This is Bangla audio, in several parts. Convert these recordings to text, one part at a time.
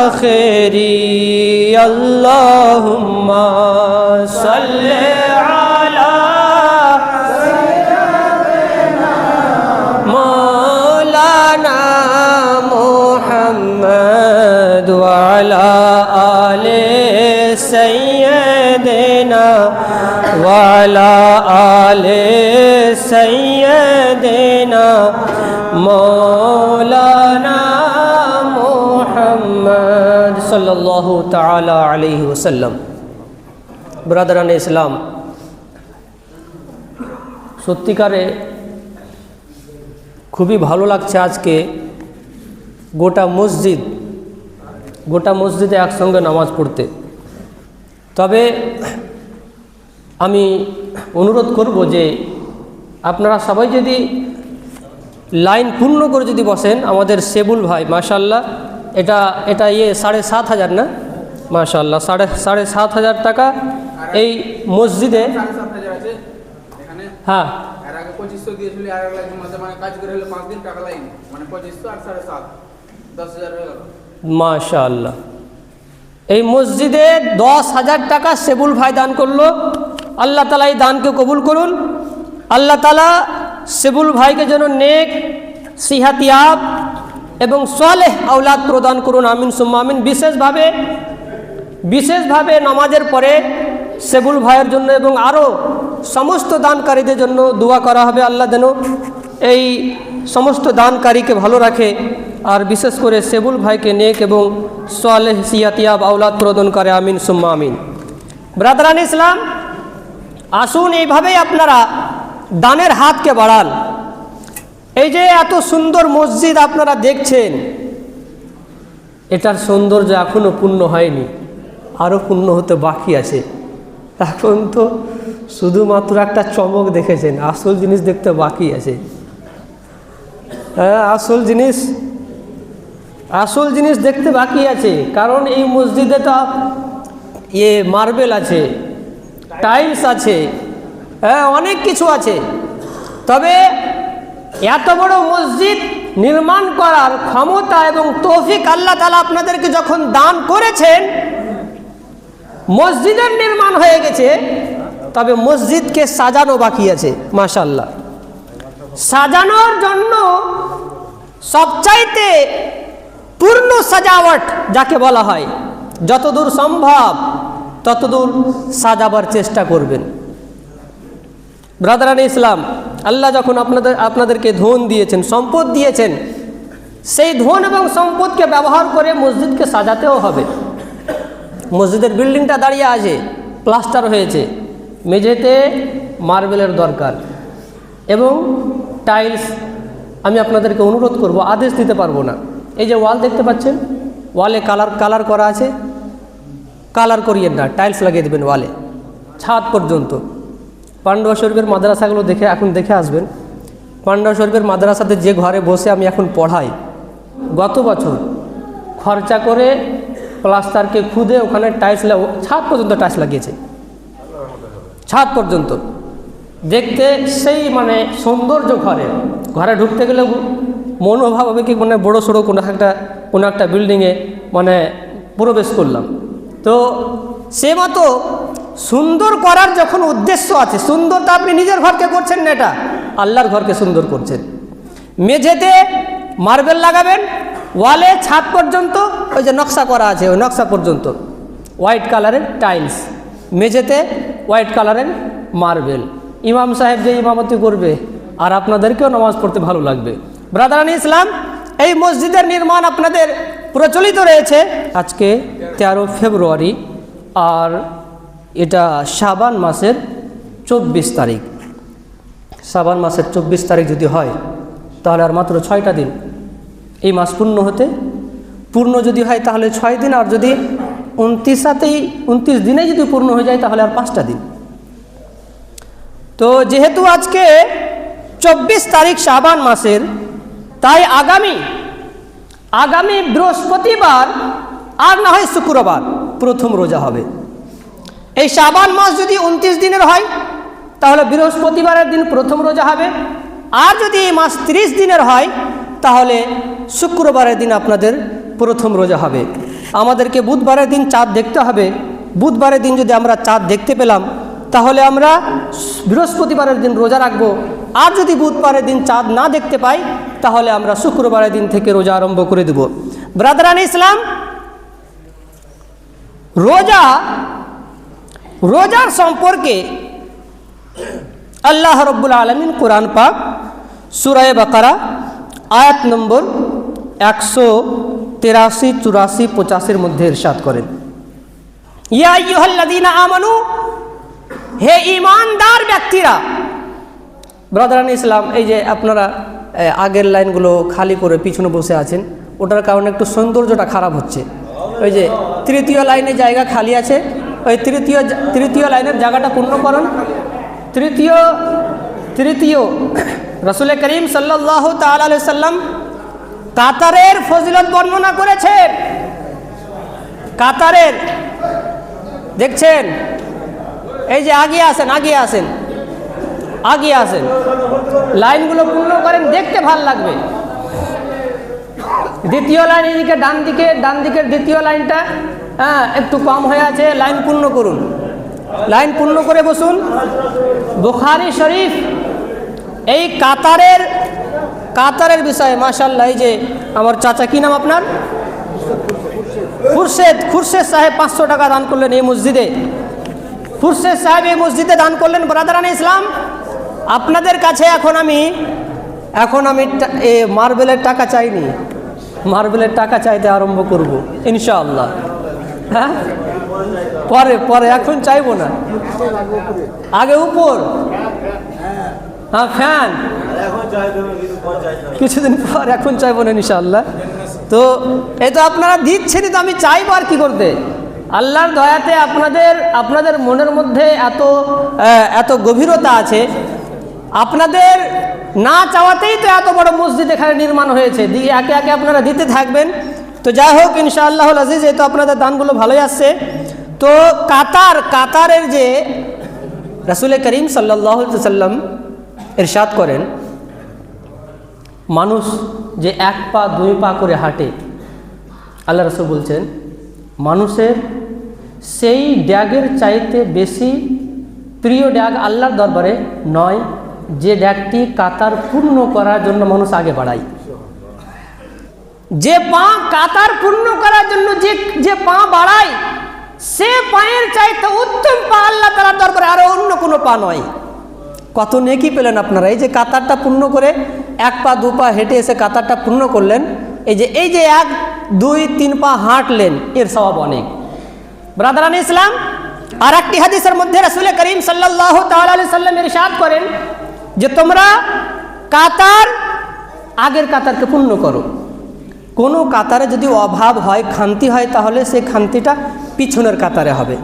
آخري. اللهم صل على مولانا محمد وعلى آل سيدنا وعلى آل سيدنا مولانا মোহাম্মদ সাল্লাহ তালা আলহি ওসাল্লাম ব্রাদারান ইসলাম সত্যিকারে খুবই ভালো লাগছে আজকে গোটা মসজিদ, গোটা মসজিদে একসঙ্গে নামাজ পড়তে। তবে আমি অনুরোধ করব যে আপনারা সবাই যদি লাইন পূর্ণ করে যদি বসেন, আমাদের সেবুল ভাই মাশাল্লাহ এটা এটা ইয়ে সাড়ে সাত হাজার না? মাশাল্লাহ সাড়ে সাড়ে সাত হাজার টাকা এই মসজিদে। হ্যাঁ। মানে মাশাল্লাহ এই মসজিদে দশ হাজার টাকা সেবুল ভাই দান করল। আল্লাহ তালা এই দানকে কবুল করুন। আল্লাহ তালা সেবুল ভাইকে যেন নেক সিহাতিয়াব এবং সালেহ আওলাদ প্রদান করুন, আমিন সুম্মা আমিন। বিশেষভাবে বিশেষভাবে নামাজের পরে সেবুল ভাইয়ের জন্য এবং আরও সমস্ত দানকারীদের জন্য দোয়া করা হবে আল্লাহ যেন এই সমস্ত দানকারীকে ভালো রাখে আর বিশেষ করে সেবুল ভাইকে নেক এবং সোয়ালেহ সিয়াতিয়াব আওলাদ প্রদান করে, আমিন সুম্মা আমিন। ব্রাদরান ইসলাম, আসুন এইভাবেই আপনারা দানের হাতকে বাড়ান। এই যে এত সুন্দর মসজিদ আপনারা দেখছেন, এটার সৌন্দর্য এখনও পূর্ণ হয়নি আরও পূর্ণ হতে বাকি আছে। এখন তো শুধুমাত্র একটা চমক দেখেছেন, আসল জিনিস দেখতে বাকি আছে। হ্যাঁ আসল জিনিস আসল জিনিস দেখতে বাকি আছে, কারণ এই মসজিদে তো ইয়ে মার্বেল আছে, টাইলস আছে হ্যাঁ অনেক কিছু আছে। তবে এত বড় মসজিদ নির্মাণ করার ক্ষমতা এবং তৌফিক আল্লাহ তালা আপনাদেরকে যখন দান করেছেন, মসজিদের নির্মাণ হয়ে গেছে, তবে মসজিদকে সাজানো বাকি আছে মাশাল্লাহ সাজানোর জন্য সবচাইতে পূর্ণ সাজাওয়াট যাকে বলা হয়, যতদূর সম্ভব ততদূর সাজাবার চেষ্টা করবেন। ব্রাদারান ইসলাম আল্লাহ যখন আপনাদের, আপনাদেরকে ধন দিয়েছেন, সম্পদ দিয়েছেন, সেই ধন এবং সম্পদকে ব্যবহার করে মসজিদকে সাজাতেও হবে। মসজিদের বিল্ডিংটা দাঁড়িয়ে আছে, প্লাস্টার হয়েছে, মেঝেতে মার্বেলের দরকার এবং টাইলস। আমি আপনাদেরকে অনুরোধ করব, আদেশ দিতে পারব না। এই যে ওয়াল দেখতে পাচ্ছেন, ওয়ালে কালার কালার করা আছে। কালার করিয়েন না, টাইলস লাগিয়ে দেবেন ওয়ালে, ছাদ পর্যন্ত। পান্ডবা শরীফের মাদ্রাসাগুলো দেখে এখন দেখে আসবেন। পান্ডবা শরীফের মাদ্রাসাতে যে ঘরে বসে আমি এখন পড়াই, গত বছর খরচা করে প্লাস্টারকে খুদে ওখানে টাইলস ছাদ পর্যন্ত টাইলস লাগিয়েছে। ছাদ পর্যন্ত। দেখতে সেই মানে সৌন্দর্য ঘরে। ঘরে ঢুকতে গেলে মনোভাব হবে কি মানে বড়ো সড়ো কোনো একটা কোনো একটা বিল্ডিংয়ে মানে প্রবেশ করলাম। তো সে মতো সুন্দর করার যখন উদ্দেশ্য আছে, সুন্দর তো আপনি নিজের ঘরকে করছেন না এটা? আল্লাহর ঘরকে সুন্দর করছেন। মেঝেতে মার্বেল লাগাবেন ওয়ালে ছাদ পর্যন্ত, ওই যে নকশা করা আছে, ওই নকশা পর্যন্ত। হোয়াইট কালারের টাইলস মেঝেতে হোয়াইট কালারের মার্বেল ইমাম সাহেব যে ইমামতি করবে, আর আপনাদেরকেও নামাজ পড়তে ভালো লাগবে। ব্রাদারানি ইসলাম, এই মসজিদের নির্মাণ আপনাদের প্রচলিত রয়েছে আজকে তেরো ফেব্রুয়ারি, আর এটা শাবান মাসের চব্বিশ তারিখ। শ্রাবণ মাসের চব্বিশ তারিখ যদি হয়, তাহলে আর মাত্র ছয়টা দিন। এই মাস পূর্ণ হতে, পূর্ণ যদি হয় তাহলে ছয় দিন, আর যদি উনত্রিশাতেই, উনত্রিশ দিনে যদি পূর্ণ হয়ে যায়, তাহলে আর পাঁচটা দিন। তো যেহেতু আজকে চব্বিশ তারিখ শাবান মাসের, তাই আগামী আগামী বৃহস্পতিবার আর না হয় শুক্রবার প্রথম রোজা হবে। এই শাবান মাস যদি উনত্রিশ দিনের হয়, তাহলে বৃহস্পতিবারের দিন প্রথম রোজা হবে। আর যদি এই মাস ত্রিশ দিনের হয়, তাহলে শুক্রবারের দিন আপনাদের প্রথম রোজা হবে। আমাদেরকে বুধবারের দিন চাঁদ দেখতে হবে। বুধবারের দিন যদি আমরা চাঁদ দেখতে পেলাম, তাহলে আমরা বৃহস্পতিবারের দিন রোজা রাখব। আর যদি বুধবারের দিন চাঁদ না দেখতে পাই, তাহলে আমরা শুক্রবারের দিন থেকে রোজা আরম্ভ করে দেব। ব্রাদারান ইসলাম, রোজা রোজার সম্পর্কে আল্লাহ রব্বুল আলমিন কোরআন পাক সুরায় বাকারা আয়াত নম্বর একশো তেরাশি, চুরাশি, পঁচাশির মধ্যে ইরশাদ করেন। ইয়া ইয়ুহাল্লাযীনা আমানু, হে ইমানদার ব্যক্তিরা ব্রাদারান ইসলাম, এই যে আপনারা আগের লাইনগুলো খালি করে পিছনে বসে আছেন, ওটার কারণে একটু সৌন্দর্যটা খারাপ হচ্ছে। ওই যে তৃতীয় লাইনে জায়গা খালি আছে ওই তৃতীয় তৃতীয় লাইনের জায়গাটা পূর্ণ করুন। তৃতীয় তৃতীয় রসুল করিম সাল্লাহ সাল্লাম কাতারের ফজিলত বর্ণনা করেছেন। কাতারের, দেখছেন? এই যে আগে আসেন আগে আসেন আগে আসেন লাইনগুলো পূর্ণ করেন, দেখতে ভালো লাগবে। দ্বিতীয় লাইন এদিকে ডান দিকে, ডান দিকের দ্বিতীয় লাইনটা। হ্যাঁ একটু কম হয়ে আছে, লাইন পূর্ণ করুন। লাইন পূর্ণ করে বসুন। বুখারি শরীফ, এই কাতারের কাতারের বিষয়ে মাশাল্লাহ এই যে আমার চাচা, কি নাম আপনার? খুরশেদ খুরশেদ সাহেব পাঁচশো টাকা দান করলেন এই মসজিদে। খুরশেদ সাহেব এই মসজিদে দান করলেন ব্রাদারান ইসলাম। আপনাদের কাছে এখন আমি এখন আমি মার্বেলের টাকা চাইনি। মার্বেলের টাকা চাইতে আরম্ভ করব, ইনশাআল্লাহ। হ্যাঁ? পরে পরে, এখন চাইব না। আগে উপর। হ্যাঁ ফ্যান। কিছুদিন পর এখন চাইব না, ইনশাআল্লাহ। তো এই তো আপনারা দিচ্ছেনই তো, আমি চাইব আর কি করতে। আল্লাহর দয়াতে আপনাদের আপনাদের মনের মধ্যে এত এত গভীরতা আছে। আপনাদের না চাওয়াতেই তো এত বড় মসজিদ এখানে নির্মাণ হয়েছে। দিয়ে একে একে আপনারা দিতে থাকবেন। তো যাই হোক ইনশাআল্লাহ আজিজ, এই তো আপনাদের দানগুলো ভালোই আসছে। তো কাতার, কাতারের যে রাসুল করিম সাল্লাহ সাল্লাম এরশাদ করেন, মানুষ যে এক পা, দুই পা করে হাঁটে, আল্লাহ রসুল বলছেন, মানুষের সেই ড্যাগের চাইতে বেশি প্রিয় ড্যাগ আল্লাহর দরবারে নয়, যে ড্যাগটি কাতার পূর্ণ করার জন্য মানুষ আগে বাড়ায়। যে পা কাতার পূর্ণ করার জন্য যে যে পা বাড়ায়, সে পায়ের চাইতে উত্তম পা আল্লাহ তালার দরকার আরও অন্য কোনো পা নয়। কত নেকি পেলেন আপনারা? এই যে কাতারটা পূর্ণ করে এক পা, দু পা হেঁটে এসে কাতারটা পূর্ণ করলেন, এই যে এই যে এক, দুই, তিন পা হাঁটলেন, এর স্বভাব অনেক। ব্রাদারান ইসলাম আর একটি হাদিসের মধ্যে রসুল করিম সাল্লাহ তালি সাল্লাম ইরশাদ করেন যে, তোমরা কাতার আগের কাতারকে পূর্ণ করো। কোনো কাতারে যদি অভাব হয়, খান্তি হয়, তাহলে সেই খান্তিটা পিছনের কাতারে হবে।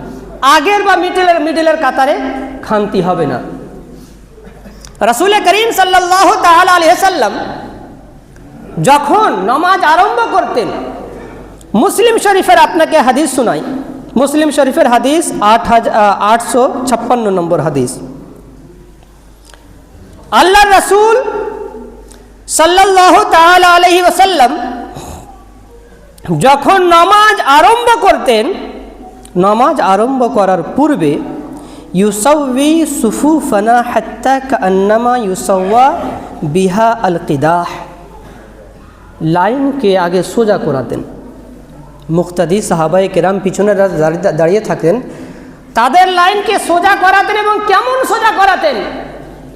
আগের বা মিডিলের মিডিলের কাতারে খান্তি হবে না। রসুল করিম সাল্লাহ তাল আলহাম যখন নমাজ আরম্ভ করতেন, মুসলিম শরীফের আপনাকে হাদিস শোনাই। মুসলিম শরীফের হাদিস আট হাজার আটশো নম্বর হাদিস। আল্লাহ রসুল সাল্লাহ তাল আলহি ওসাল্লাম যখন নমাজ আরম্ভ করতেন, নমাজ আরম্ভ করার পূর্বে ইউসৌবি সুফুফানা হাত্তা কান্নামা ইউসৌয়া বিহা আল কিদাহ লাইনকে আগে সোজা করাতেন। মুক্তাদি সাহাবাই কেরাম পিছনে দাঁড়িয়ে থাকেন তাদের লাইনকে সোজা করাতেন এবং কেমন সোজা করাতেন?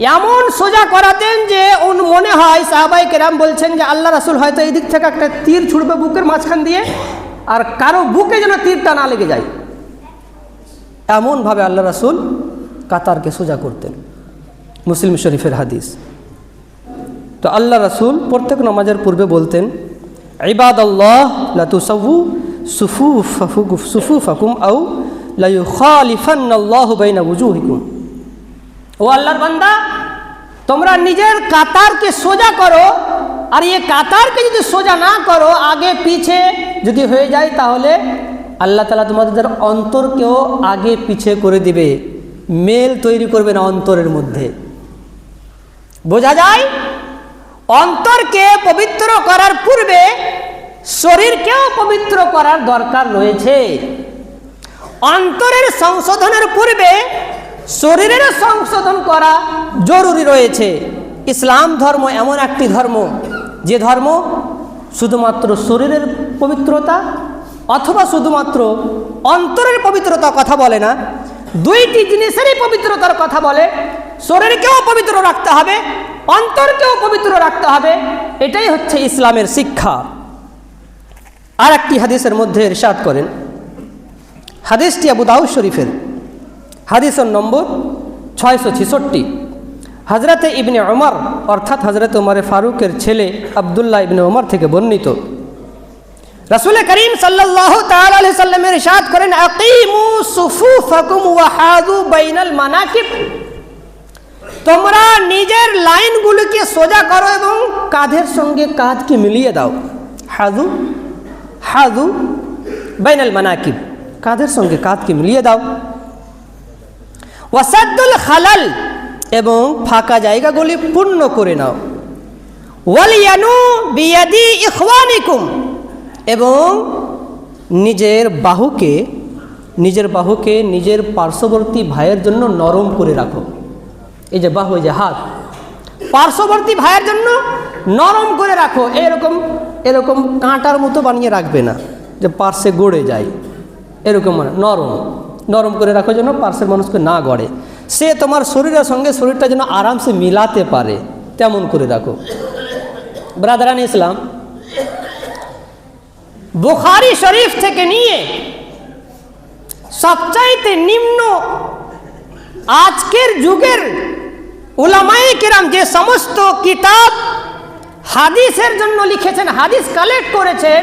এমন সোজা করাতেন যে ওন মনে হয় সাহাবাই কেরাম বলছেন যে আল্লাহ রাসুল হয়তো এই দিক থেকে একটা তীর ছুড়বে বুকের মাঝখান দিয়ে, আর কারও বুকে যেন তীরটা না লেগে যায়। এমনভাবে আল্লাহ রাসুল কাতারকে সোজা করতেন। মুসলিম শরীফের হাদিস। তো আল্লাহ রাসুল প্রত্যেক নমাজের পূর্বে বলতেন ইবাদ আল্লাহ লাতুসাউ সুফু সুফু ফাকুম আউ লাইউ খালিফান্নাল্লাহ বাইনা উজুহিকুম। ও আল্লাহর বান্দা, তোমরা নিজের কাতারকে সোজা করো, আর এই কাতারকে যদি সোজা না করো, আগে পিছে যদি হয়ে যায়, তাহলে আল্লাহ তালা তোমাদের অন্তরকেও আগে পিছে করে দিবে। মেল তৈরি করবে না অন্তরের মধ্যে। বোঝা যায়? অন্তরকে পবিত্র করার পূর্বে শরীরকেও পবিত্র করার দরকার রয়েছে। অন্তরের সংশোধনের পূর্বে শরীরের সংশোধন করা জরুরি রয়েছে। ইসলাম ধর্ম এমন একটি ধর্ম, যে ধর্ম শুধুমাত্র শরীরের পবিত্রতা অথবা শুধুমাত্র অন্তরের পবিত্রতা কথা বলে না, দুইটি জিনিসেরই পবিত্রতার কথা বলে। শরীরকেও পবিত্র রাখতে হবে, অন্তরকেও পবিত্র রাখতে হবে, এটাই হচ্ছে ইসলামের শিক্ষা। আর একটি হাদিসের মধ্যে ইরশাদ করেন। হাদিসটি আবু দাউদ শরীফের। হাদিসের নম্বর ছয়শো ছেষট্টি। হজরতে ইবনে ওমর অর্থাৎ হজরত ওমরে ফারুকের ছেলে আবদুল্লাহ ইবনে ওমর থেকে বর্ণিত। রসুল করিম আলাইহি সাল্লামের ইরশাদ করেন, আকিমু সুফুফাকুম ওয়া হাদু বাইনাল মানাকিব। তোমরা নিজের লাইনগুলোকে সোজা করো এবং কাঁধের সঙ্গে কাঁধকে মিলিয়ে দাও। হাদু হাদু বাইনাল মানাকিব। কাঁধের সঙ্গে কাঁধকে মিলিয়ে দাও। ওয়াসাদ্দুল খালাল, এবং ফাঁকা জায়গাগুলি পূর্ণ করে নাও। ওয়ালিয়ানু বিয়াদি ইখওয়ানিকুম, এবং নিজের বাহুকে নিজের বাহুকে নিজের পার্শ্ববর্তী ভাইয়ের জন্য নরম করে রাখো। এই যে বাহু যে হাত, পার্শ্ববর্তী ভাইয়ের জন্য নরম করে রাখো। এরকম এরকম কাঁটার মতো বানিয়ে রাখবে না, যে পার্শ্বে গড়ে যায়। এরকম মানে নরম। নরম করে রাখো যেন পার্শ্বের মানুষকে না গড়ে। সে তোমার শরীরের সঙ্গে শরীরটা যেন আরামসে মিলাতে পারে, তেমন করে রাখো। ব্রাদারান ইসলাম, বুখারি শরীফ থেকে নিয়ে সবচাইতে নিম্ন আজকের যুগের উলামাই কেরাম যে সমস্ত কিতাব হাদিসের জন্য লিখেছেন, হাদিস কালেক্ট করেছেন,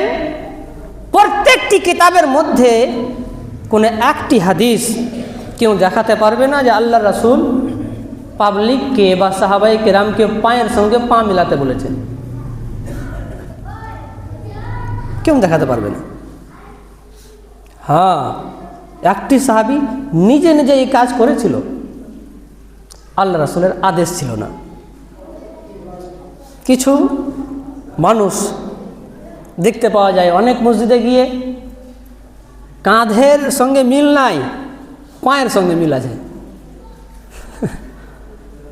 প্রত্যেকটি কিতাবের মধ্যে কোনো একটি হাদিস কেউ দেখাতে পারবে না যে আল্লাহ রাসুল পাবলিককে বা সাহাবাই কেরামকে পায়ের সঙ্গে পা মিলাতে বলেছেন কেউ দেখাতে পারবে না। হ্যাঁ একটি সাহাবি নিজে নিজে এই কাজ করেছিল। আল্লাহ রাসুলের আদেশ ছিল না। কিছু মানুষ দেখতে পাওয়া যায়, অনেক মসজিদে গিয়ে কাঁধের সঙ্গে মিল নাই, পায়ের সঙ্গে মিল আছে।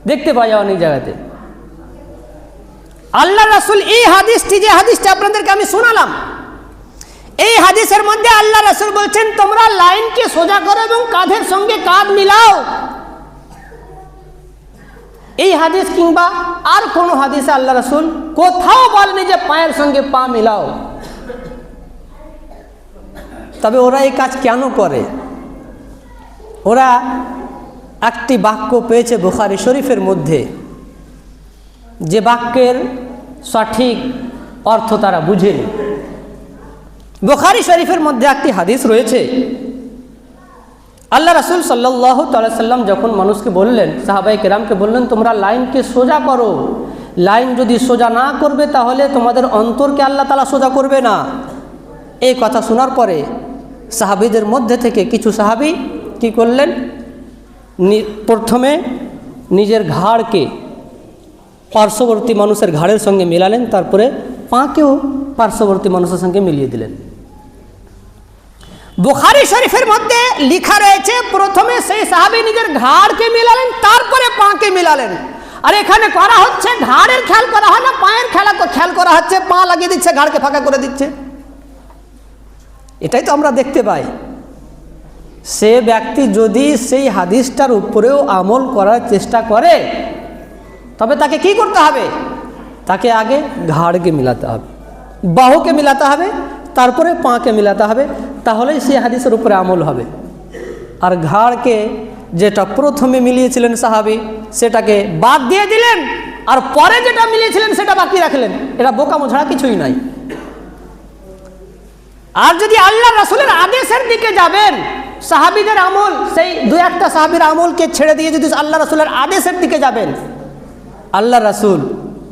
দেখতে পাওয়া যায় অনেক জায়গাতে। আল্লাহ রাসুল এই হাদিসটি, যে হাদিসটা আপনাদেরকে আমি শোনালাম, এই হাদিসের মধ্যে আল্লাহ রাসুল বলছেন, তোমরা লাইনকে সোজা করো এবং কাঁধের সঙ্গে কাঁধ মিলাও। এই হাদিস কিংবা আর কোনো হাদিসে আল্লাহ রাসুল কোথাও বলেনি যে পায়ের সঙ্গে পা মিলাও। তবে ওরা এই কাজ কেন করে? ওরা একটি বাক্য পেয়েছে বুখারি শরীফের মধ্যে। যে বাক্যের সঠিক অর্থ তারা বুঝেনি। বুখারি শরীফের মধ্যে একটি হাদিস রয়েছে। আল্লাহ রাসুল সাল্লাহ সাল্লাম যখন মানুষকে বললেন সাহাবাই কেরামকে বললেন, তোমরা লাইনকে সোজা করো। লাইন যদি সোজা না করবে, তাহলে তোমাদের অন্তরকে আল্লাহ তালা সোজা করবে না। এই কথা শোনার পরে সাহাবিদের মধ্যে থেকে কিছু সাহাবি কি করলেন? প্রথমে নিজের ঘাড়কে পার্শ্ববর্তী মানুষের ঘাড়ের সঙ্গে মেলালেন, তারপরে পাকেও পার্শ্ববর্তী মানুষের সঙ্গে মিলিয়ে দিলেন। বুখারি শরীফের মধ্যে লেখা রয়েছে, প্রথমে সেই সাহাবি নিজের ঘাড়কে মিলালেন, তারপরে পাকে মিলালেন। আর এখানে করা হচ্ছে, ঘাড়ের খেয়াল করা হয় না, পায়ের খেলা খেয়াল করা হচ্ছে, পা লাগিয়ে দিচ্ছে, ঘাড়কে ফাঁকা করে দিচ্ছে। এটাই তো আমরা দেখতে পাই। সে ব্যক্তি যদি সেই হাদিসটার উপরেও আমল করার চেষ্টা করে, তবে তাকে কি করতে হবে? তাকে আগে ঘাড়কে মিলাতে হবে, বাহুকে মিলাতে হবে, তারপরে পাকে মিলাতে হবে, তাহলেই সেই হাদিসের উপরে আমল হবে। আর ঘাড়কে যেটা প্রথমে মিলিয়েছিলেন সাহাবি, সেটাকে বাদ দিয়ে দিলেন, আর পরে যেটা মিলিয়েছিলেন সেটা বাকি রাখলেন। এটা বোকামো ছাড়া কিছুই নাই। আর যদি আল্লাহ রাসুলের আদেশের দিকে যাবেন, সাহাবিদের আমল, সেই দু একটা সাহাবির আমলকে ছেড়ে দিয়ে যদি আল্লাহ রাসুলের আদেশের দিকে যাবেন, আল্লাহ রাসুল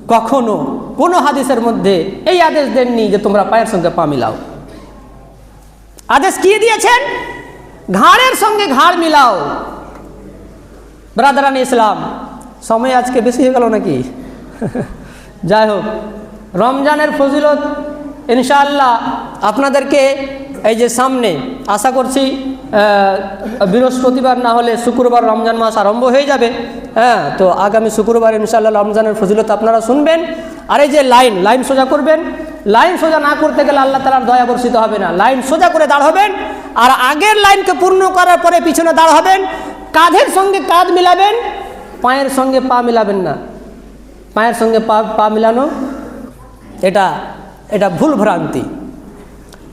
কখনো কোনো হাদিসের মধ্যে এই আদেশ দেননি যে তোমরা পায়ের সঙ্গে পা মিলাও। আদেশ কি দিয়েছেন? ঘাড়ের সঙ্গে ঘাড় মিলাও। ব্রাদারান ইসলাম, সময় আজকে বেশি হয়ে গেল নাকি? যাই হোক, রমজানের ফজিলত ইনশাআল্লাহ আপনাদেরকে এই যে সামনে আশা করছি বৃহস্পতিবার না হলে শুক্রবার রমজান মাস আরম্ভ হয়ে যাবে। হ্যাঁ তো আগামী শুক্রবার ইনশাআল্লাহ রমজানের ফজিলত আপনারা শুনবেন। আর এই যে লাইন লাইন সোজা করবেন। লাইন সোজা না করতে গেলে আল্লাহ তালার দয়া বর্ষিত হবে না। লাইন সোজা করে দাঁড় হবেন আর আগের লাইনকে পূর্ণ করার পরে পিছনে দাঁড় হবেন। কাঁধের সঙ্গে কাঁধ মিলাবেন, পায়ের সঙ্গে পা মিলাবেন না। পায়ের সঙ্গে পা পা মিলানো, এটা এটা ভুল ভ্রান্তি।